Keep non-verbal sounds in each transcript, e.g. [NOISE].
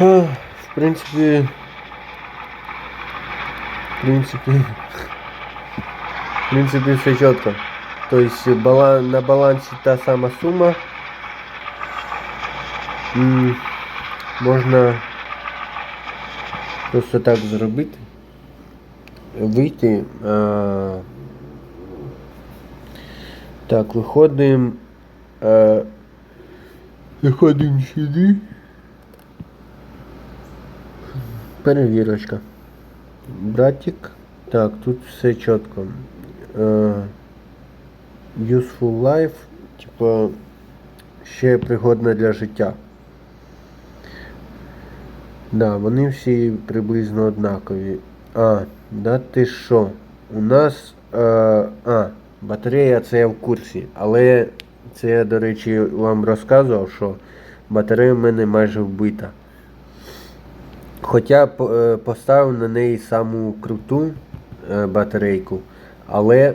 А, В принципі. В принципі. В принципі, все чітко. Тобто бала... на балансі та сама сума. М, Можна просто так зробити. Вийти. А... Так, виходимо. А... Виходимо сюди. Перевірочка. Братик. Так, тут все чітко. Е, useful life, типа, ще пригодна для життя. Да, вони всі приблизно однакові. А, да ти що? У нас. Е, а, батарея це я в курсі. Але це я, до речі, вам розказував, що батарея в мене майже вбита. Хоча е, поставив на неї саму круту е, батарейку, але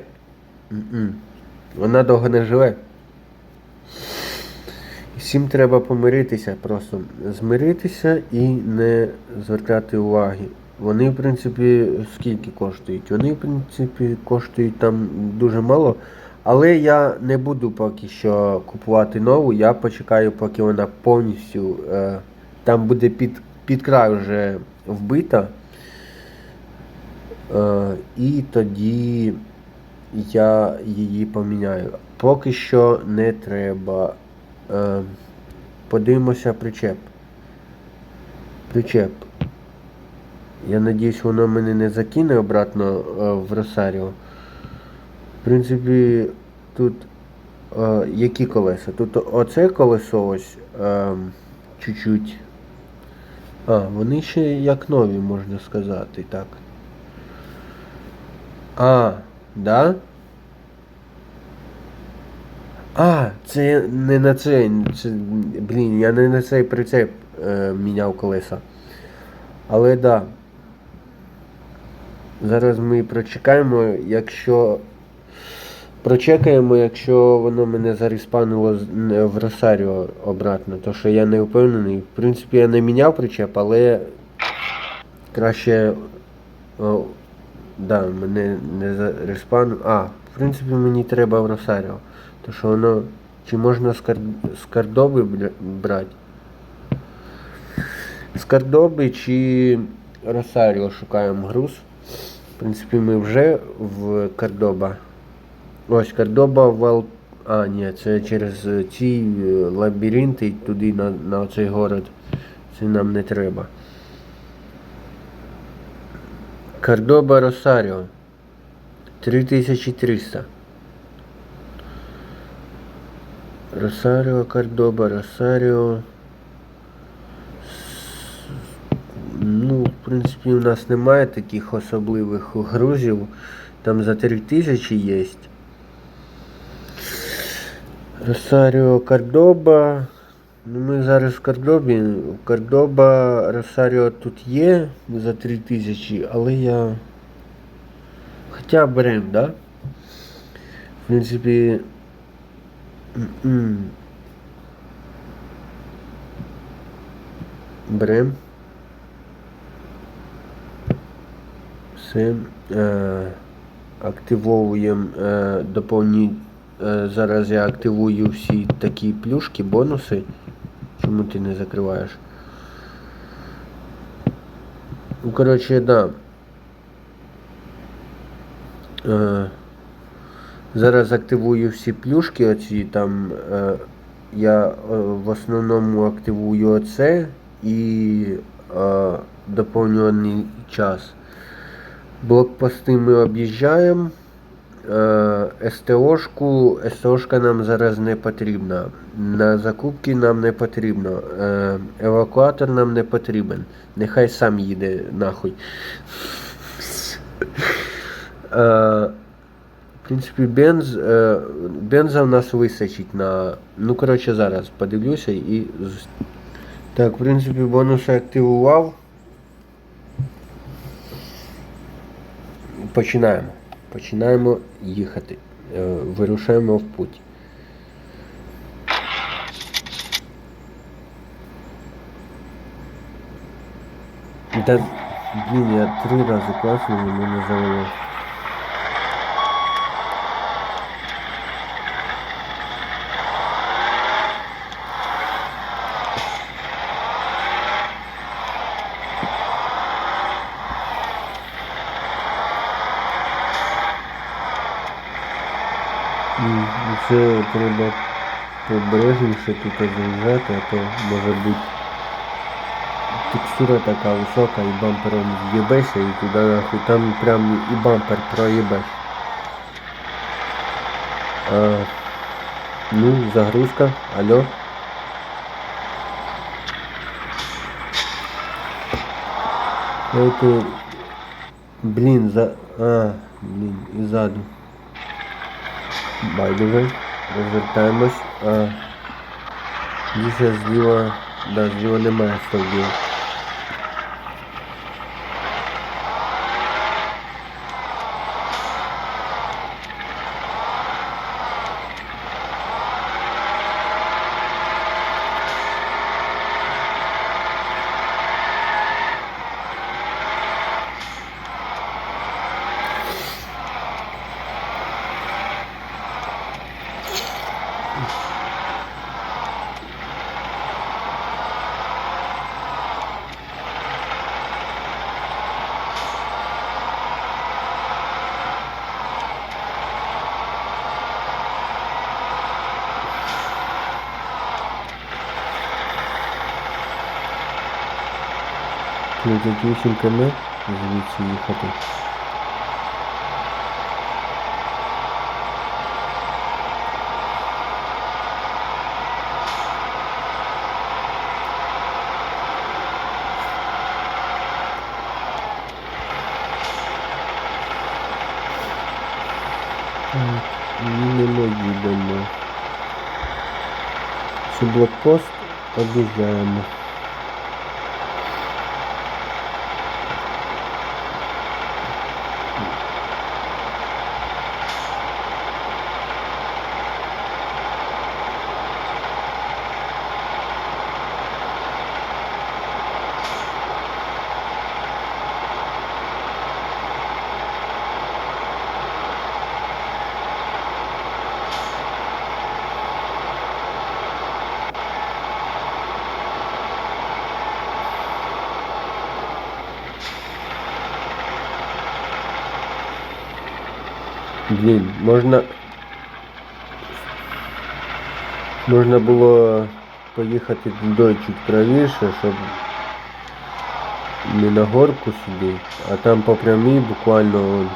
вона довго не живе. Всім треба помиритися просто. Змиритися і не звертати уваги. Вони, в принципі, скільки коштують? Вони, в принципі, коштують там дуже мало. Але я не буду поки що купувати нову, я почекаю, поки вона повністю е, там буде під, під край вже вбита. Е, і тоді я її поміняю. Поки що не треба. Е, подивимося причеп. Причеп. Я надіюсь, воно мене не закине обратно е, в Росаріо. В принципі, тут які колеса? Тут оце колесо ось е, чуть-чуть. А, вони ще як нові, можна сказати, так. А, да? А, це не на цей. Це, блін, я не на цей прицеп е, міняв колеса. Але да. Зараз ми прочекаємо, якщо. Прочекаємо, якщо воно мене зареспанило з- н- в Росаріо обратно, то що я не впевнений. В принципі, я не міняв причеп, але краще. О, да, мене не зареспанило. А, в принципі, мені треба в Росаріо. То що воно. Чи можна з, кар... з Кардоби брати? З Кардоби чи Росаріо шукаємо груз. В принципі, ми вже в Кардоба. Ось Кардоба Вал. А, ні, це через ці е, лабіринти туди на, на цей город. Це нам не треба. Кардоба Росаріо. 3300. Росаріо, Кардоба, Росаріо. Ну, в принципі, у нас немає таких особливих грузів. Там за 3000 є. Росаріо, Кардоба. Ну, ми зараз в Кардобі. Кардоба, Росаріо тут є за 3000, але я. Хоча берем, да? В принципі. Берем. Все. Е, активовуємо е, доповні. Е, зараз я активую всі такі плюшки, бонуси. Чому ти не закриваєш? Ну, коротше, да. Е, зараз активую всі плюшки оці там. Е, я е, в основному активую оце і е, доповнюваний час. Блокпости ми об'їжджаємо. Е, СТОшку, СТОшка нам зараз не потрібна. На закупки нам не потрібно. Е, евакуатор нам не потрібен. Нехай сам їде нахуй. Е, в принципі, бенз, бенза в нас вистачить на. Ну, коротше, зараз подивлюся і. Так, в принципі, бонуси активував. Починаємо. Починаємо їхати. Е, Вирушаємо в путь. Да, блін, я три рази класно, мене не. Це треба побережніше тут заїжджати, а то може бути текстура така висока і бампером з'їбешся і туди нахуй там прям і бампер проїбеш. А, ну, загрузка, алло. Это, блин, за... А, блін, і ззаду. Байдуже. Розвертаємось. А, Дійсно зліва, да, зліва немає стовбів. Плюс 8 км звідси їхати. Їдемо, їдемо. Це блокпост об'їжджаємо. Блін, можна. Можна було поїхати туди чуть правіше, щоб не на горку сюди, а там по прямій буквально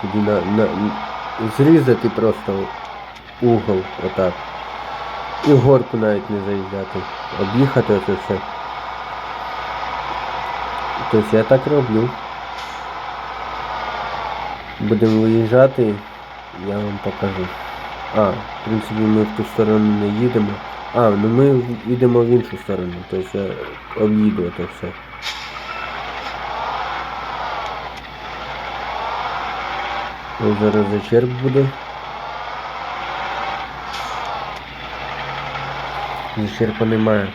туди на, на, зрізати просто угол отак. І в горку навіть не заїжджати. Об'їхати це все. Тобто я так роблю. Будемо виїжджати, я вам покажу. А, в принципі ми в ту сторону не їдемо. А, ну ми їдемо в іншу сторону, тобто я об'їду це все. Ось зараз зачерк буде. Зачерпа немає.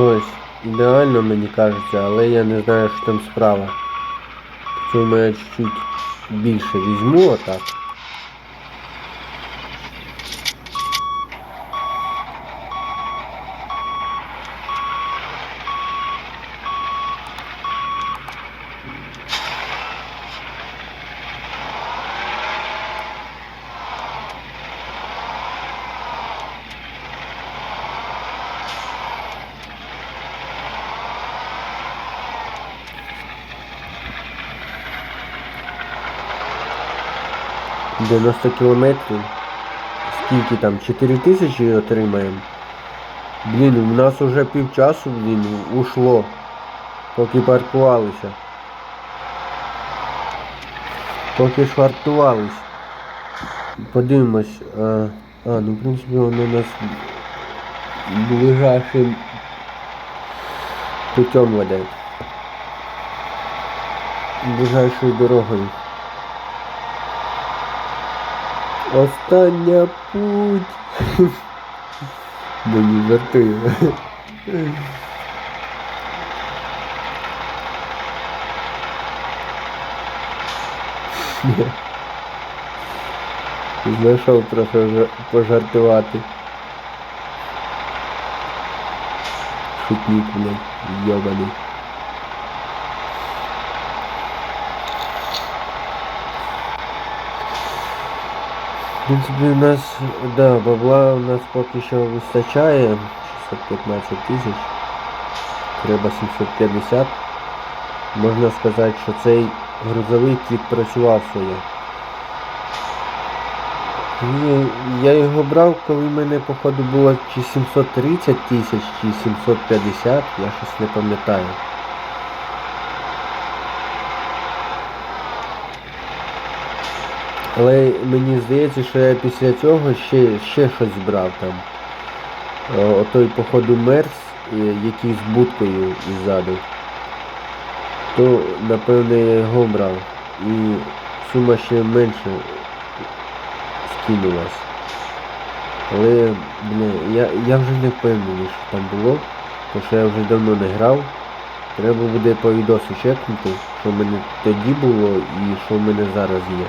Ось, ідеально мені кажеться, але я не знаю, що там справа. Тому я чуть-чуть більше візьму отак. 90 кілометрів. Скільки там? 4 тисячі отримаємо. Блін, у нас уже півчасу, блін, ушло. Поки паркувалися. Поки швартувались. Подивимось. А, а, ну в принципі воно у нас ближайшим путем веде. Ближайшою дорогою. Остання путь. Мені жартую. Знайшов трохи жа- пожартувати. Шутник, блядь, йобаний. В принципі, у нас, да, бабла у нас поки що вистачає. 615 тисяч. Треба 750. Можна сказати, що цей грузовик відпрацював своє. Ні, я його брав, коли в мене походу було чи 730 тисяч, чи 750, я щось не пам'ятаю. Але мені здається, що я після цього ще, ще щось брав там. О, Отой, походу, мерс, е, який з будкою ззаду. То, напевно, я його брав. І сума ще менше скинулась. Але, бля, я, я вже не впевнений, що там було, тому що я вже давно не грав. Треба буде по відосу чекнути, що в мене тоді було і що в мене зараз є.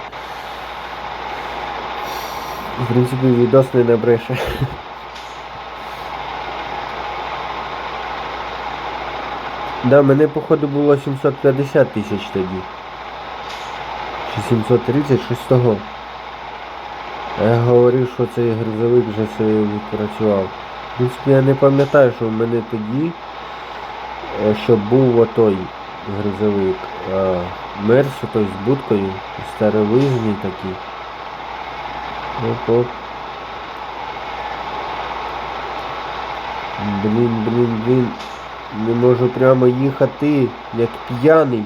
В принципі, відос не набреше. Да, мене походу було 750 тисяч тоді. Чи 730, щось того. Я говорив, що цей грузовик вже себе відпрацював. В принципі, я не пам'ятаю, що в мене тоді, е, щоб був отой грузовик. Мерс отой з будкою, старовизний такий. Оп-оп. Блін, блін, блін. Не можу прямо їхати, як п'яний.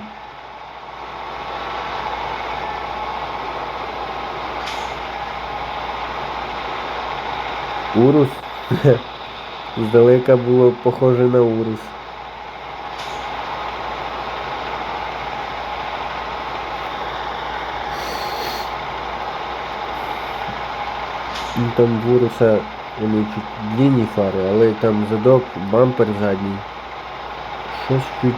Урус? [LAUGHS] Здалека було похоже на урус. Ну, Там в уруса вони чуть длинні фари, але там задок, бампер задній. Щось чуть.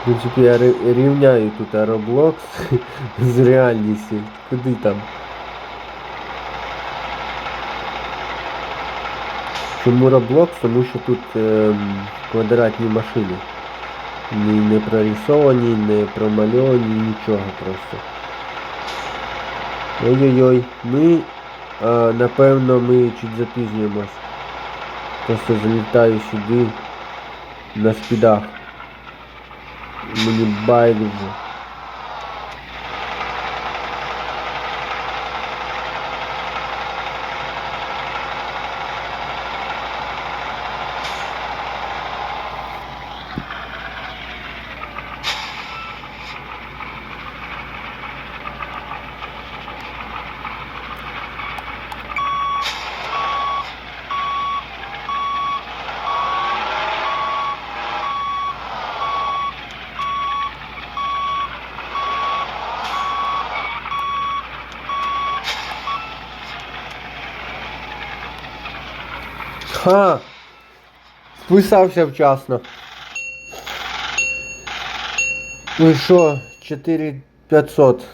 В принципі, я рівняю тут Roblox [LAUGHS] з реальністю. Куди там? Чому Roblox? Тому що тут ем, квадратні машини. Не, не прорисовані, не промальовані, нічого просто. Ой-ой-ой, ми, а, напевно, ми чуть запізнюємось. Просто залітаю сюди на спідах. Мені байдуже. Ха! Списався вчасно. Ну і що? 4500.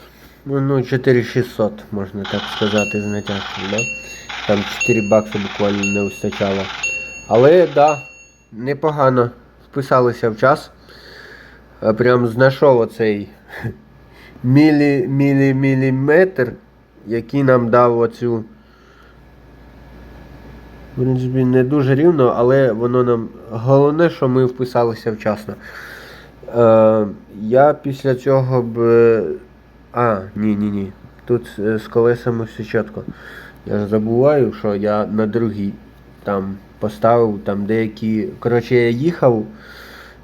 Ну, 4600, можна так сказати, з натяжком, да? Там 4 бакси буквально не вистачало. Але да, непогано. Вписалися в час. Прям знайшов оцей [LAUGHS] мілі, мілі, міліметр, який нам дав оцю. В принципі, не дуже рівно, але воно нам. Головне, що ми вписалися вчасно. Е, я після цього б. А, ні, ні, ні. Тут е, з колесами все чітко. Я ж забуваю, що я на другій там поставив, там деякі. Коротше, я їхав,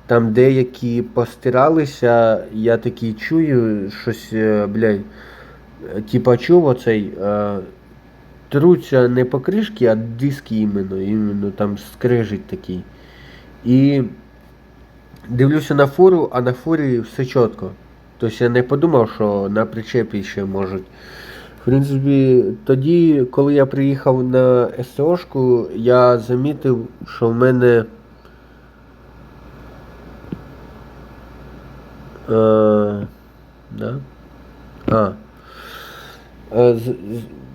там деякі постиралися, я такий чую, щось, е, блядь, е, типа чув оцей. Е, труться не покришки, а диски іменно, іменно там скрежить такий. І дивлюся на фуру, а на фурі все чітко. Тобто я не подумав, що на причепі ще можуть. В принципі, тоді, коли я приїхав на СТОшку, я замітив, що в мене. Е, да? А. Е, з-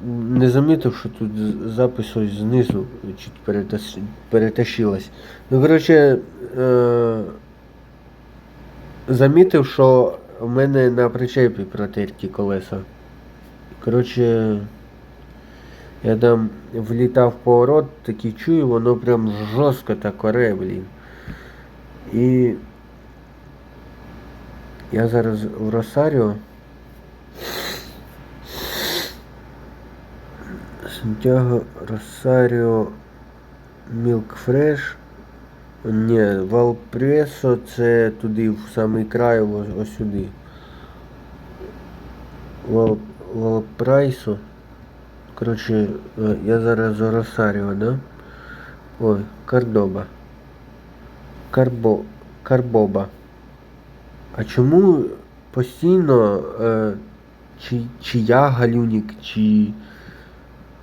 Не замітив, що тут запис ось знизу чуть перетащилась. Ну, коротше, е... замітив, що в мене на причепі протерті колеса. Коротше, я там влітав поворот, такий чую, воно прям жорстко так оре, блін. І я зараз в Росаріо. Сантьяго, Росаріо, Мілк Фреш. Ні, Валпресо це туди, в самий край, ось, ось сюди. Вал, Валпрайсо. Коротше, е, я зараз Росаріо, да? Ой, Кардоба. Карбо, Карбоба. А чому постійно е, чи, чи я галюнік, чи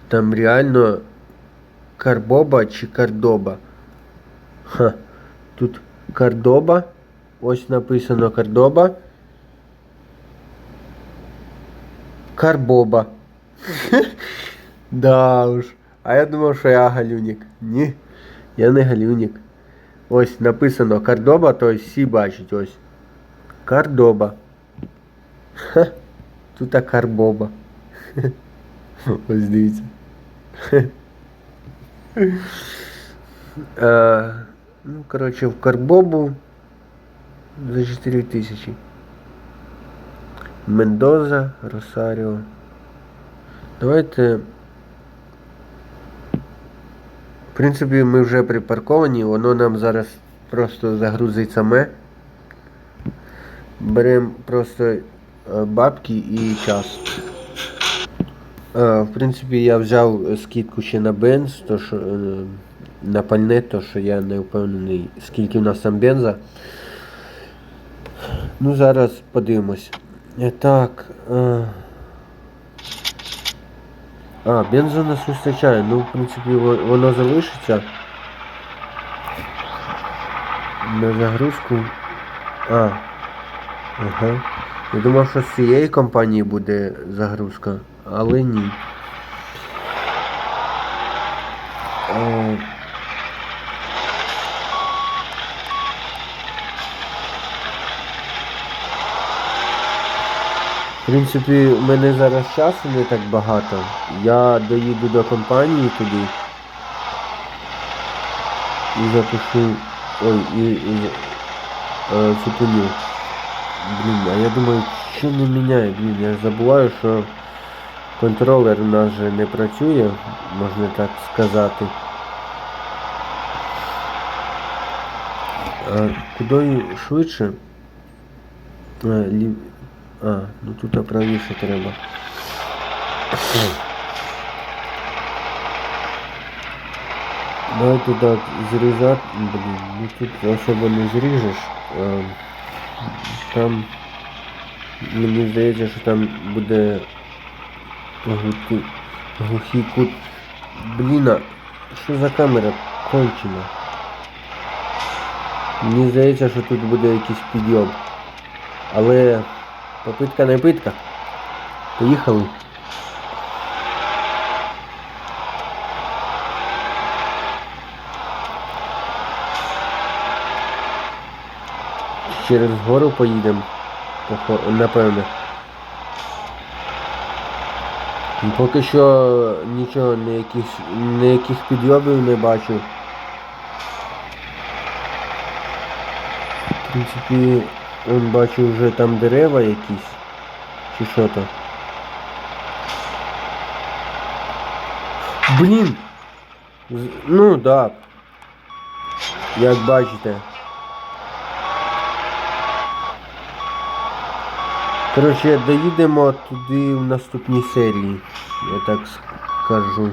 там реально Карбоба чи Кардоба? Ха, тут Кардоба. Ось написано Кардоба. Карбоба. [LAUGHS] да уж. А я думав, що я галюнік. Ні, я не галюнік. Ось написано Кардоба, то есть всі бачать ось. Кардоба. Ха, тут а Карбоба. [LAUGHS] Ось дивіться. [LAUGHS] Е, ну, коротше, в Карбобу за 4 тисячі. Мендоза, Росаріо. Давайте. В принципі, ми вже припарковані, воно нам зараз просто загрузить саме. Беремо просто е, бабки і час. Е, В принципі, я взяв скидку ще на бенз, то що е, на пальне, то що я не впевнений, скільки в нас там бенза. Ну, зараз подивимось. Е, Так. е, А, бензу нас вистачає. Ну, в принципі, во- воно залишиться. На загрузку. А. Ага. Я думав, що з цієї компанії буде загрузка, але ні. Е, В принципі, у мене зараз часу не так багато. Я доїду до компанії туди і запишу. Ой, і, і е, зупиню. Блін, а я думаю, що не міняє, блін, я забуваю, що контролер у нас же не працює, можна так сказати. А, куди швидше? А, лів... а, ну тут правіше треба. Давайте так, зрізати, блін, ну тут особо не зріжеш. Там мені здається, що там буде глухий, глухий кут. Блін, що за камера кончена? Мені здається, що тут буде якийсь підйом. Але Попитка не питка. Поїхали. Через гору поїдемо. Напевне. Ну, Поки що нічого, ніяких, ніяких підйомів не бачу. В принципі, он бачу вже там дерева якісь. Чи що то. Блін! Ну да. Як бачите. Коротше, доїдемо туди в наступній серії, я так скажу.